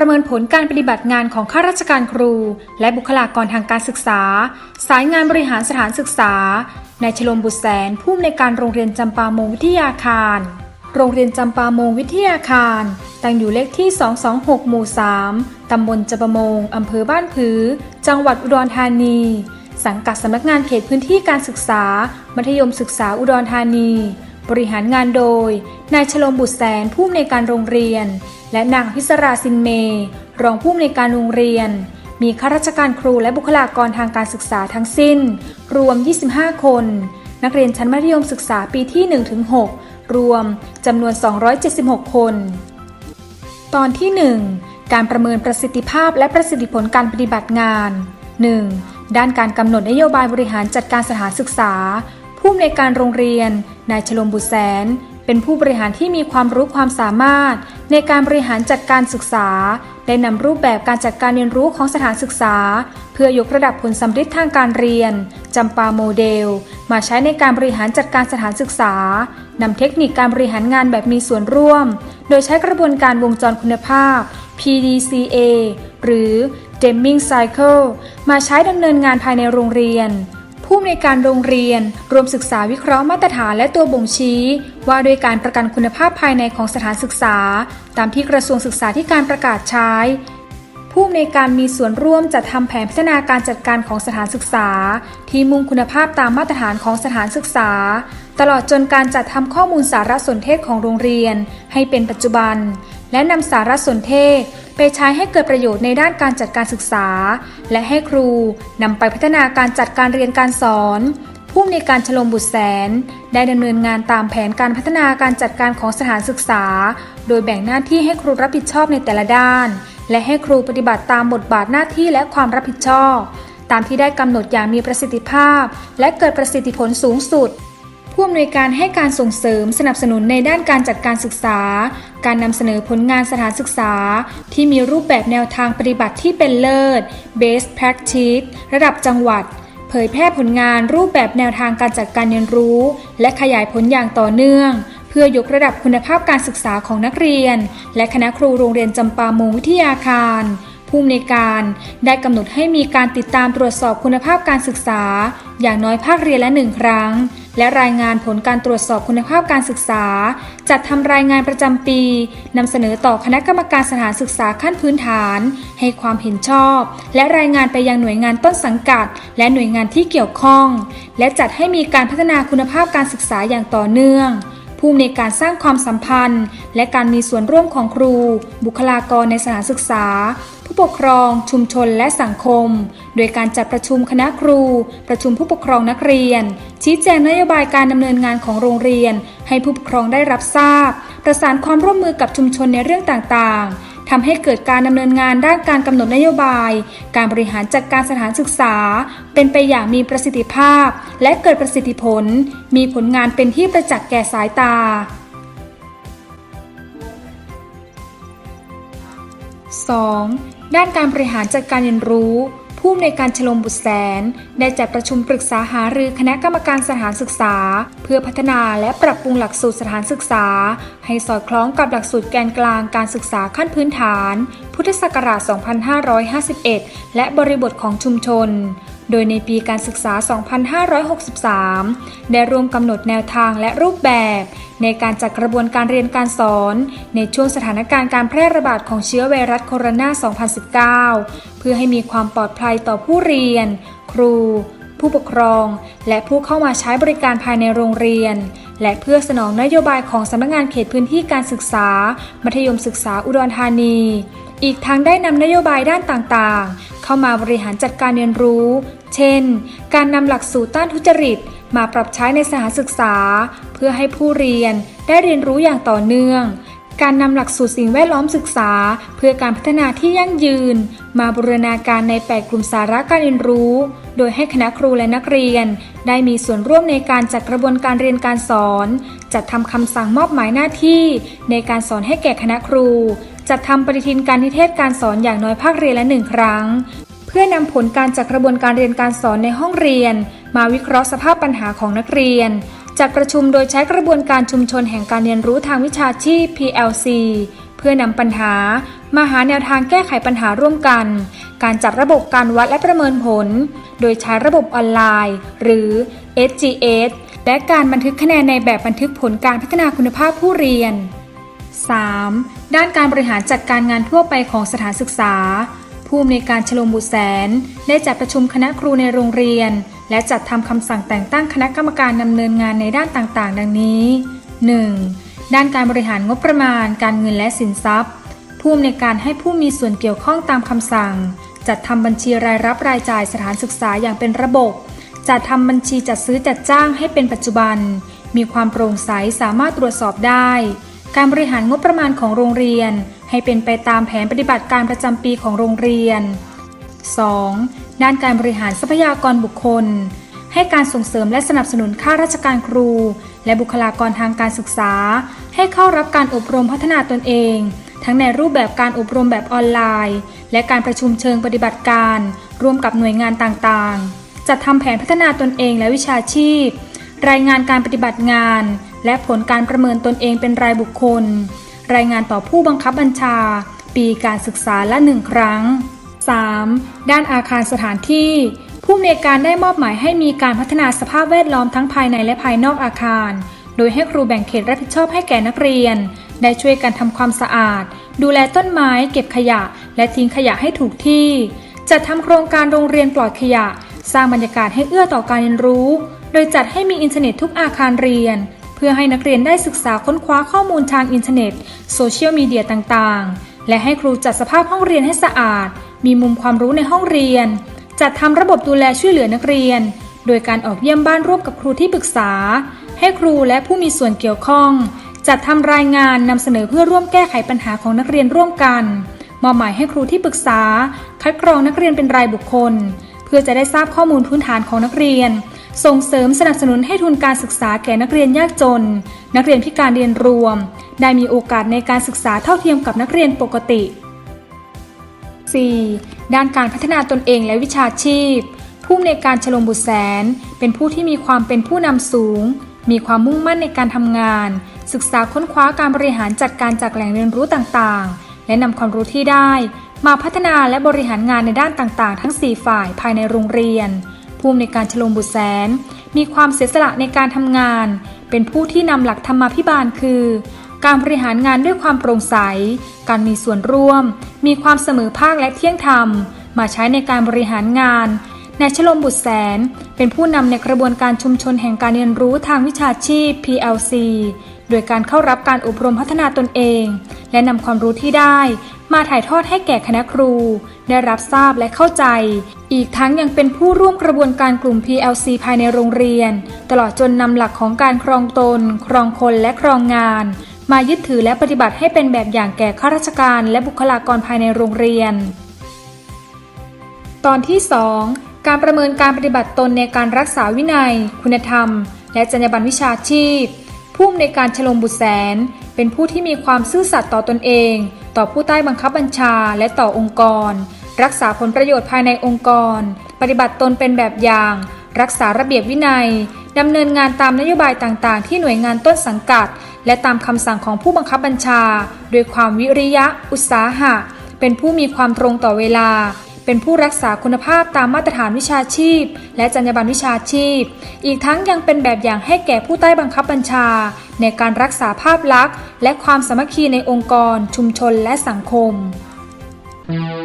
ประเมินผลการปฏิบัติงานของข้าราชการครู และบุคลากรทางการศึกษา สายงานบริหารสถานศึกษานายชลมบุตรแสนผู้อำนวยการโรงเรียนจำปามงวิทยาคาร โรงเรียนจำปามงวิทยาคาร ตั้งอยู่เลขที่ 226 หมู่ 3 ตำบลจำปามงอำเภอบ้านผือ จังหวัดอุดรธานี สังกัดสำนักงานเขตพื้นที่การศึกษา มัธยมศึกษาอุดรธานี บริหารงานโดย นายชลมบุตรแสนผู้อำนวยการโรงเรียน และนางพิศราซินเม รองผู้อำนวยการโรงเรียน มีข้าราชการครูและบุคลากรทางการศึกษาทั้งสิ้น รวม 25 คน นักเรียนชั้นมัธยมศึกษาปีที่ 1-6 รวมจำนวน 276 คน ตอนที่ 1 การประเมินประสิทธิภาพและประสิทธิผลการปฏิบัติงาน 1. ด้านการกำหนดนโยบายบริหารจัดการสถานศึกษา ผู้อำนวยการโรงเรียน นายชลมบุตรแสน เป็นผู้บริหารที่มีความรู้ความสามารถ ในการบริหารจัดการศึกษา ได้นำรูปแบบการจัดการเรียนรู้ของสถานศึกษา เพื่อยกระดับผลสำเร็จทางการเรียนจำปาโมเดล มาใช้ในการบริหารจัดการสถานศึกษานำเทคนิคการบริหารงานแบบมีส่วนร่วม โดยใช้กระบวนการวงจรคุณภาพ PDCA หรือ Deming Cycle มาใช้ดำเนินงานภายในโรงเรียน ผู้อำนวยการโรงเรียน รวมศึกษาวิเคราะห์มาตรฐานและตัวบ่งชี้ ว่าด้วยการประกันคุณภาพภายในของสถานศึกษา ตามที่กระทรวงศึกษาธิการประกาศใช้ ผู้อำนวยการมีส่วนร่วมจัดทำแผนพัฒนาการจัดการของสถานศึกษา ที่มุ่งคุณภาพตามมาตรฐานของสถานศึกษา ตลอดจนการจัดทำข้อมูลสารสนเทศของโรงเรียน ให้เป็นปัจจุบัน และนำสารสนเทศ ไปใช้ให้เกิดประโยชน์ในด้านการจัดการศึกษา และให้ครูนำไปพัฒนาการจัดการเรียนการสอน ผู้อำนการชลมบุตรแสน ได้ดำเนินงานตามแผนการพัฒนาการจัดการของสถานศึกษา โดยแบ่งหน้าที่ให้ครูรับผิดชอบในแต่ละด้าน และให้ครูปฏิบัติตามบทบาทหน้าที่และความรับผิดชอบ ตามที่ได้กำหนดอย่างมีประสิทธิภาพ และเกิดประสิทธิผลสูงสุด ผู้อำนวยการให้การส่งเสริมสนับสนุนในด้านการจัดการศึกษา การนำเสนอผลงานสถานศึกษา ที่มีรูปแบบแนวทางปฏิบัติที่เป็นเลิศ Best Practice ระดับจังหวัด เผยแพร่ผลงานรูปแบบแนวทางการจัดการเรียนรู้ และขยายผลอย่างต่อเนื่อง เพื่อยกระดับคุณภาพการศึกษาของนักเรียน และคณะครูโรงเรียนจำปามงวิทยาคารผู้อำนวยการได้กำหนดให้มีการติดตามตรวจสอบคุณภาพการศึกษา อย่างน้อยภาคเรียนละหนึ่งครั้ง และรายงานผลการตรวจสอบคุณภาพการศึกษา จัดทำรายงานประจำปีนำเสนอต่อคณะกรรมการสถานศึกษาขั้นพื้นฐาน ให้ความเห็นชอบ และรายงานไปยังหน่วยงานต้นสังกัด และหน่วยงานที่เกี่ยวข้อง และจัดให้มีการพัฒนาคุณภาพการศึกษาอย่างต่อเนื่อง ผู้ในการสร้างความสัมพันธ์ และการมีส่วนร่วมของครู บุคลากรในสถานศึกษา ผู้ปกครอง ชุมชนและสังคม โดยการจัดประชุมคณะครู ประชุมผู้ปกครองนักเรียน ชี้แจงนโยบายการดำเนินงานของโรงเรียน ให้ผู้ปกครองได้รับทราบ ประสานความร่วมมือกับชุมชนในเรื่องต่างๆ ทำให้เกิดการดำเนินงานด้านการกำหนดนโยบาย การบริหารจัดการสถานศึกษา เป็นไปอย่างมีประสิทธิภาพ และเกิดประสิทธิผล มีผลงานเป็นที่ประจักษ์แก่สายตา 2. ด้านการบริหารจัดการเรียนรู้ ผู้อำนวยการชลมบุตรแสน ได้จัดประชุมปรึกษาหารือคณะกรรมการสถานศึกษา เพื่อพัฒนาและปรับปรุงหลักสูตรสถานศึกษา ให้สอดคล้องกับหลักสูตรแกนกลางการศึกษาขั้นพื้นฐาน พุทธศักราช 2551 และบริบทของชุมชน โดยในปีการศึกษา 2563 ได้ร่วมกำหนดแนวทางและรูปแบบ ในการจัดกระบวนการเรียนการสอน ในช่วงสถานการณ์การแพร่ระบาดของเชื้อไวรัสโคโรนา 2019 เพื่อให้มีความปลอดภัยต่อผู้เรียน ครู ผู้ปกครอง และผู้เข้ามาใช้บริการภายในโรงเรียน และเพื่อสนองนโยบายของสำนักงานเขตพื้นที่การศึกษา มัธยมศึกษาอุดรธานี อีกทั้งได้นำนโยบายด้านต่างๆ เข้ามาบริหารจัดการเรียนรู้ เช่น การนำหลักสูตรต้านทุจริต มาปรับใช้ในสถานศึกษา เพื่อให้ผู้เรียนได้เรียนรู้อย่างต่อเนื่อง การนำหลักสูตรสิ่งแวดล้อมศึกษา เพื่อการพัฒนาที่ยั่งยืน มาบูรณาการใน 8 กลุ่มสาระการเรียนรู้ โดยให้คณะครูและนักเรียน ได้มีส่วนร่วมในการจัดกระบวนการเรียนการสอน จัดทำคำสั่งมอบหมายหน้าที่ ในการสอนให้แก่คณะครู จัดทำปฏิทินการนิเทศการสอนอย่างน้อยภาคเรียนละหนึ่งครั้ง เพื่อนำผลการจัดกระบวนการเรียนการสอนในห้องเรียน มาวิเคราะห์สภาพปัญหาของนักเรียน จัดประชุมโดยใช้กระบวนการชุมชนแห่งการเรียนรู้ทางวิชาชีพ PLC เพื่อนำปัญหา มาหาแนวทางแก้ไขปัญหาร่วมกัน การจัดระบบการวัดและประเมินผล โดยใช้ระบบออนไลน์ หรือ SGS และการบันทึกคะแนนในแบบบันทึกผลการพัฒนาคุณภาพผู้เรียน 3. ด้านการบริหารจัดการงานทั่วไปของสถานศึกษา ผู้อำนวยการชโลมบุแสน ได้จัดประชุมคณะครูในโรงเรียน และจัดทำคำสั่งแต่งตั้งคณะกรรมการดำเนินงานในด้านต่างๆ ดังนี้ 1. ด้านการบริหารงบประมาณ การเงินและสินทรัพย์ ผู้อำนวยการให้ผู้มีส่วนเกี่ยวข้องตามคำสั่ง จัดทำบัญชีรายรับรายจ่ายสถานศึกษาอย่างเป็นระบบ จัดทำบัญชีจัดซื้อจัดจ้างให้เป็นปัจจุบัน มีความโปร่งใสสามารถตรวจสอบได้ การบริหารงบประมาณของโรงเรียน ให้เป็นไปตามแผนปฏิบัติการประจำปีของโรงเรียน 2. ด้านการบริหารทรัพยากรบุคคล ให้การส่งเสริมและสนับสนุนข้าราชการครู และบุคลากรทางการศึกษา ให้เข้ารับการอบรมพัฒนาตนเอง ทั้งในรูปแบบการอบรมแบบออนไลน์ และการประชุมเชิงปฏิบัติการ ร่วมกับหน่วยงานต่างๆ จัดทำแผนพัฒนาตนเองและวิชาชีพ รายงานการปฏิบัติงาน และผลการประเมินตนเองเป็นรายบุคคล รายงานต่อผู้บังคับบัญชา ปีการศึกษาละหนึ่งครั้ง 3. ด้านอาคารสถานที่ ผู้อำนวยการได้มอบหมายให้มีการพัฒนาสภาพแวดล้อมทั้งภายในและภายนอกอาคาร โดยให้ครูแบ่งเขตรับผิดชอบให้แก่นักเรียน ได้ช่วยกันทำความสะอาด ดูแลต้นไม้ เก็บขยะ และทิ้งขยะให้ถูกที่ จัดทำโครงการโรงเรียนปลอดขยะ สร้างบรรยากาศให้เอื้อต่อการเรียนรู้ โดยจัดให้มีอินเทอร์เน็ตทุกอาคารเรียน เพื่อให้นักเรียนได้ศึกษาค้นคว้าข้อมูลทางอินเทอร์เน็ต โซเชียลมีเดียต่างๆ และให้ครูจัดสภาพห้องเรียนให้สะอาด มีมุมความรู้ในห้องเรียน จัดทำระบบดูแลช่วยเหลือนักเรียน โดยการออกเยี่ยมบ้านร่วมกับครูที่ปรึกษา ให้ครูและผู้มีส่วนเกี่ยวข้อง จัดทำรายงานนำเสนอเพื่อร่วมแก้ไขปัญหาของนักเรียนร่วมกันมอบหมายให้ครูที่ปรึกษา คัดกรองนักเรียนเป็นรายบุคคล เพื่อจะได้ทราบข้อมูลพื้นฐานของนักเรียน ส่งเสริมสนับสนุนให้ทุนการศึกษาแก่นักเรียนยากจน นักเรียนพิการเรียนรวม ได้มีโอกาสในการศึกษาเท่าเทียมกับนักเรียนปกติ 4. ด้านการพัฒนาตนเองและวิชาชีพ ผู้อำนการฉลองบุตรแสน เป็นผู้ที่มีความเป็นผู้นำสูง มีความมุ่งมั่นในการทำงาน ศึกษาค้นคว้าการบริหารจัดการจากแหล่งเรียนรู้ต่างๆ และนำความรู้ที่ได้ มาพัฒนาและบริหารงานในด้านต่างๆ ทั้ง 4 ฝ่ายภายในโรงเรียน ผู้อำนวยการฉลองบุตรแสน มีความเสียสละในการทำงาน เป็นผู้ที่นำหลักธรรมาภิบาลคือ การบริหารงานด้วยความโปร่งใส การมีส่วนร่วม มีความเสมอภาคและเที่ยงธรรม มาใช้ในการบริหารงานนายชลมบุตรแสน เป็นผู้นำในกระบวนการชุมชนแห่งการเรียนรู้ทางวิชาชีพ PLC โดยการเข้ารับการอบรมพัฒนาตนเอง และนำความรู้ที่ได้ มาถ่ายทอดให้แก่คณะครู ได้รับทราบและเข้าใจ อีกทั้งยังเป็นผู้ร่วมกระบวนการกลุ่ม PLC ภายในโรงเรียน ตลอดจนนำหลักของการครองตน ครองคนและครองงาน มายึดถือและปฏิบัติให้เป็นแบบอย่างแก่ข้าราชการและบุคลากรภายในโรงเรียน ตอนที่ 2 การประเมินการปฏิบัติตนในการรักษาวินัย คุณธรรม และจรรยาบรรณวิชาชีพ ผู้อำนวยการฉลองบุตรแสน เป็นผู้ที่มีความซื่อสัตย์ต่อตนเอง ต่อผู้ใต้บังคับบัญชาและต่อองค์กร รักษาผลประโยชน์ภายในองค์กร ปฏิบัติตนเป็นแบบอย่าง รักษาระเบียบวินัยดำเนินงานตามนโยบายต่างๆ ที่หน่วยงานต้นสังกัด และตามคำสั่งของผู้บังคับบัญชาด้วยความวิริยะ อุตสาหะ เป็นผู้มีความตรงต่อเวลา เป็นผู้รักษาคุณภาพตามมาตรฐานวิชาชีพ และจรรยาบรรณวิชาชีพ อีกทั้งยังเป็นแบบอย่างให้แก่ผู้ใต้บังคับบัญชา ในการรักษาภาพลักษณ์ และความสามัคคีในองค์กร ชุมชนและสังคม Thank you.